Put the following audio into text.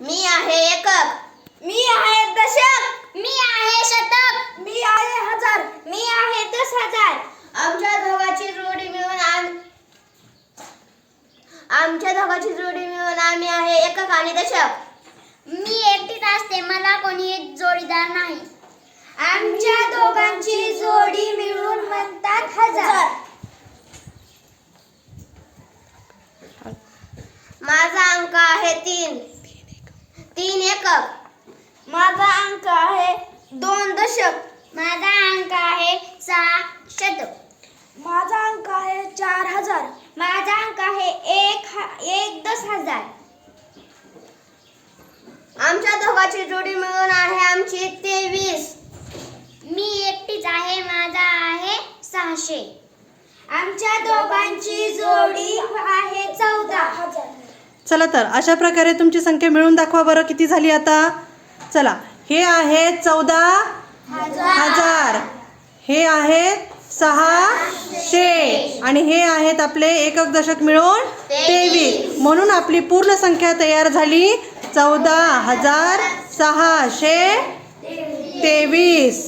मी आहे एकक. मी आहे दशक. मी आहे शतक. मी आहे हजार. मी आहे दस हजार. आमच्या दोघांची जोडी मिळून आम आमच्या दोघांची जोडी मिळून आम्ही आहे एकक आणि दशक. मी एकटीच असते. मला कोणी एक जोडीदार नाही. आमच्या दोघांची जोडी मिळून म्हणतात हजार. माझा अंक आहे तीन. एकक माझा अंक आहे दोन दशक. माझा अंक आहे सहा शतक. माझा अंक आहे चार हजार. माझा अंक आहे एक हा एक दस हजार. आमच्या दोघांची जोडी मिळून आहे आमची तेवीस. मी एकटीच आहे माझा आहे सहाशे. आमच्या दोघांची जोडी आहे चौदा. हजार चला तर अशा प्रकारे तुमची संख्या मिळून दाखवा बरं किती झाली आता? चला हे आहे चौदा हजार. हे आहेत सहाशे आणि हे आहेत आपले एकक दशक मिळून तेवीस. म्हणून आपली पूर्ण संख्या तयार झाली चौदा हजार सहाशे तेवीस.